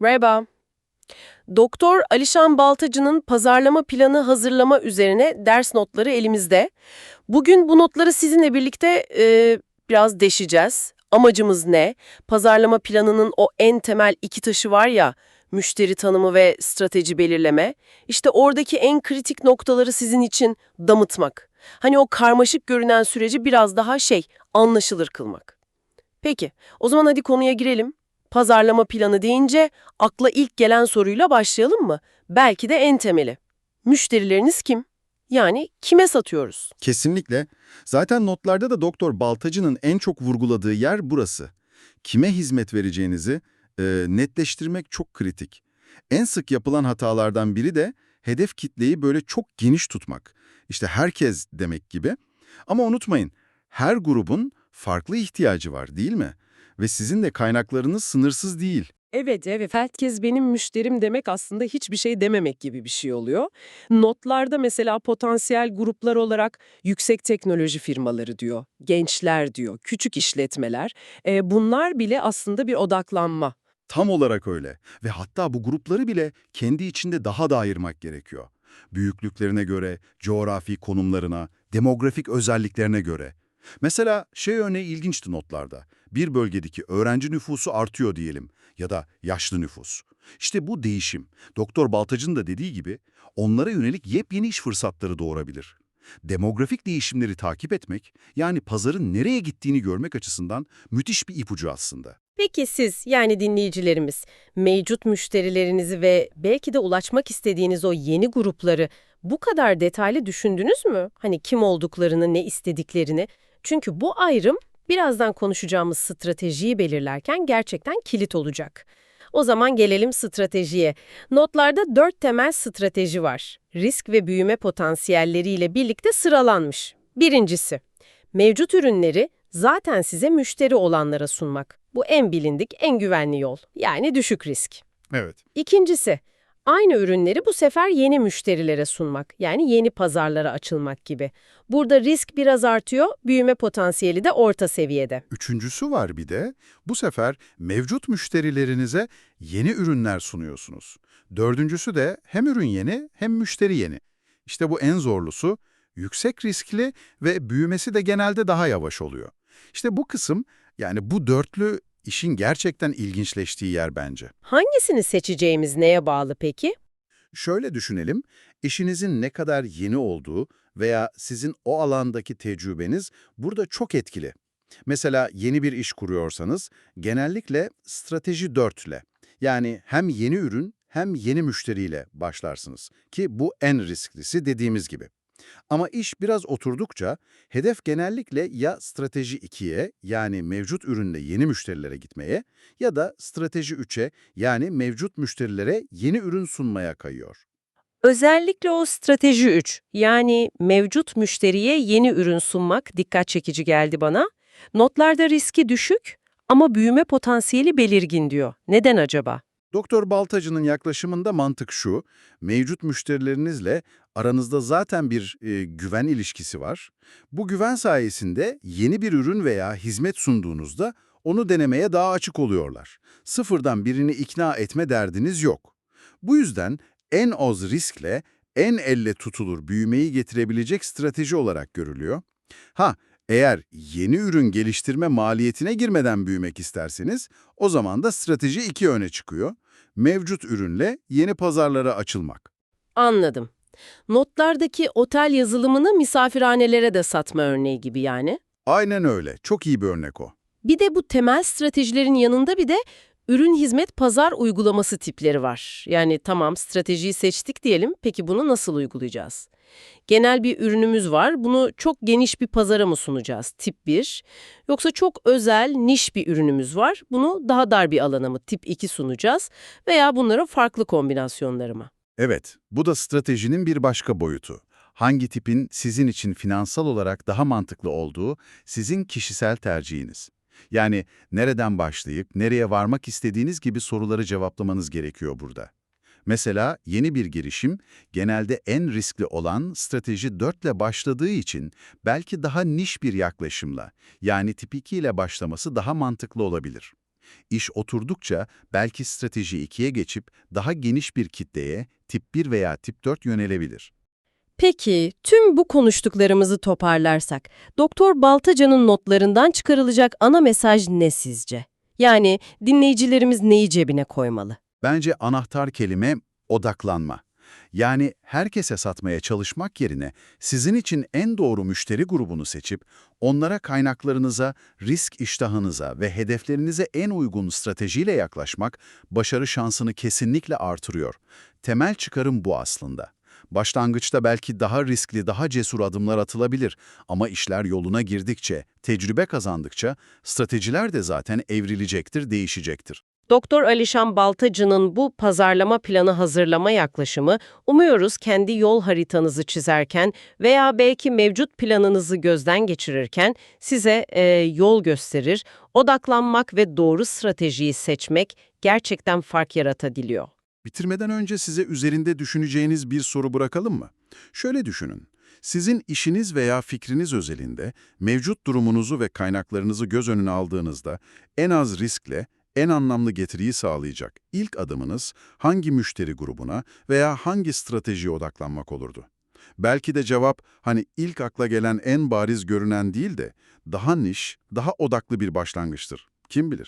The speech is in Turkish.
Merhaba. Doktor Alişan Baltacı'nın pazarlama planı hazırlama üzerine ders notları elimizde. Bugün bu notları sizinle birlikte e, biraz deşeceğiz. Amacımız ne? Pazarlama planının o en temel iki taşı var ya, müşteri tanımı ve strateji belirleme. İşte oradaki en kritik noktaları sizin için damıtmak. Hani o karmaşık görünen süreci biraz daha şey, anlaşılır kılmak. Peki, o zaman hadi konuya girelim. Pazarlama planı deyince akla ilk gelen soruyla başlayalım mı? Belki de en temeli. Müşterileriniz kim? Yani kime satıyoruz? Kesinlikle. Zaten notlarda da Doktor Baltacı'nın en çok vurguladığı yer burası. Kime hizmet vereceğinizi e, netleştirmek çok kritik. En sık yapılan hatalardan biri de hedef kitleyi böyle çok geniş tutmak. İşte herkes demek gibi. Ama unutmayın, her grubun farklı ihtiyacı var değil mi? Ve sizin de kaynaklarınız sınırsız değil. Evet, evet. Herkes benim müşterim demek aslında hiçbir şey dememek gibi bir şey oluyor. Notlarda mesela potansiyel gruplar olarak yüksek teknoloji firmaları diyor, gençler diyor, küçük işletmeler. E, bunlar bile aslında bir odaklanma. Tam olarak öyle. Ve hatta bu grupları bile kendi içinde daha da ayırmak gerekiyor. Büyüklüklerine göre, coğrafi konumlarına, demografik özelliklerine göre. Mesela şey örneği ilginçti notlarda. Bir bölgedeki öğrenci nüfusu artıyor diyelim ya da yaşlı nüfus. İşte bu değişim, Doktor Baltacı'nın da dediği gibi onlara yönelik yepyeni iş fırsatları doğurabilir. Demografik değişimleri takip etmek, yani pazarın nereye gittiğini görmek açısından müthiş bir ipucu aslında. Peki siz yani dinleyicilerimiz mevcut müşterilerinizi ve belki de ulaşmak istediğiniz o yeni grupları bu kadar detaylı düşündünüz mü? Hani kim olduklarını, ne istediklerini. Çünkü bu ayrım birazdan konuşacağımız stratejiyi belirlerken gerçekten kilit olacak. O zaman gelelim stratejiye. Notlarda dört temel strateji var. Risk ve büyüme potansiyelleriyle birlikte sıralanmış. Birincisi, mevcut ürünleri zaten size müşteri olanlara sunmak. Bu en bilindik, en güvenli yol. Yani düşük risk. Evet. İkincisi, aynı ürünleri bu sefer yeni müşterilere sunmak. Yani yeni pazarlara açılmak gibi. Burada risk biraz artıyor, büyüme potansiyeli de orta seviyede. Üçüncüsü var bir de, bu sefer mevcut müşterilerinize yeni ürünler sunuyorsunuz. Dördüncüsü de hem ürün yeni hem müşteri yeni. İşte bu en zorlusu, yüksek riskli ve büyümesi de genelde daha yavaş oluyor. İşte bu kısım, yani bu dörtlü işin gerçekten ilginçleştiği yer bence. Hangisini seçeceğimiz neye bağlı peki? Şöyle düşünelim, işinizin ne kadar yeni olduğu veya sizin o alandaki tecrübeniz burada çok etkili. Mesela yeni bir iş kuruyorsanız genellikle strateji 4 ile yani hem yeni ürün hem yeni müşteriyle başlarsınız ki bu en risklisi dediğimiz gibi. Ama iş biraz oturdukça hedef genellikle ya strateji 2'ye yani mevcut ürünle yeni müşterilere gitmeye ya da strateji 3'e yani mevcut müşterilere yeni ürün sunmaya kayıyor. Özellikle o strateji 3 yani mevcut müşteriye yeni ürün sunmak dikkat çekici geldi bana. Notlarda riski düşük ama büyüme potansiyeli belirgin diyor. Neden acaba? Doktor Baltacı'nın yaklaşımında mantık şu, mevcut müşterilerinizle aranızda zaten bir e, güven ilişkisi var. Bu güven sayesinde yeni bir ürün veya hizmet sunduğunuzda onu denemeye daha açık oluyorlar. Sıfırdan birini ikna etme derdiniz yok. Bu yüzden en az riskle, en elle tutulur büyümeyi getirebilecek strateji olarak görülüyor. Ha, eğer yeni ürün geliştirme maliyetine girmeden büyümek isterseniz, o zaman da strateji iki öne çıkıyor. Mevcut ürünle yeni pazarlara açılmak. Anladım. Notlardaki otel yazılımını misafirhanelere de satma örneği gibi yani. Aynen öyle. Çok iyi bir örnek o. Bir de bu temel stratejilerin yanında bir de ürün hizmet pazar uygulaması tipleri var. Yani tamam stratejiyi seçtik diyelim, peki bunu nasıl uygulayacağız? Genel bir ürünümüz var, bunu çok geniş bir pazara mı sunacağız? Tip 1. Yoksa çok özel, niş bir ürünümüz var, bunu daha dar bir alana mı? Tip 2 sunacağız veya bunların farklı kombinasyonları mı? Evet, bu da stratejinin bir başka boyutu. Hangi tipin sizin için finansal olarak daha mantıklı olduğu sizin kişisel tercihiniz. Yani nereden başlayıp nereye varmak istediğiniz gibi soruları cevaplamanız gerekiyor burada. Mesela yeni bir girişim genelde en riskli olan strateji 4 ile başladığı için belki daha niş bir yaklaşımla yani tip 2 ile başlaması daha mantıklı olabilir. İş oturdukça belki strateji 2'ye geçip daha geniş bir kitleye tip 1 veya tip 4 yönelebilir. Peki, tüm bu konuştuklarımızı toparlarsak, Doktor Baltaca'nın notlarından çıkarılacak ana mesaj ne sizce? Yani dinleyicilerimiz neyi cebine koymalı? Bence anahtar kelime odaklanma. Yani herkese satmaya çalışmak yerine sizin için en doğru müşteri grubunu seçip onlara kaynaklarınıza, risk iştahınıza ve hedeflerinize en uygun stratejiyle yaklaşmak başarı şansını kesinlikle artırıyor. Temel çıkarım bu aslında. Başlangıçta belki daha riskli, daha cesur adımlar atılabilir ama işler yoluna girdikçe, tecrübe kazandıkça stratejiler de zaten evrilecektir, değişecektir. Doktor Alişan Baltacı'nın bu pazarlama planı hazırlama yaklaşımı, umuyoruz kendi yol haritanızı çizerken veya belki mevcut planınızı gözden geçirirken size e, yol gösterir, odaklanmak ve doğru stratejiyi seçmek gerçekten fark yaratabiliyor. Bitirmeden önce size üzerinde düşüneceğiniz bir soru bırakalım mı? Şöyle düşünün. Sizin işiniz veya fikriniz özelinde mevcut durumunuzu ve kaynaklarınızı göz önüne aldığınızda en az riskle, en anlamlı getiriyi sağlayacak ilk adımınız hangi müşteri grubuna veya hangi stratejiye odaklanmak olurdu? Belki de cevap hani ilk akla gelen en bariz görünen değil de daha niş, daha odaklı bir başlangıçtır. Kim bilir?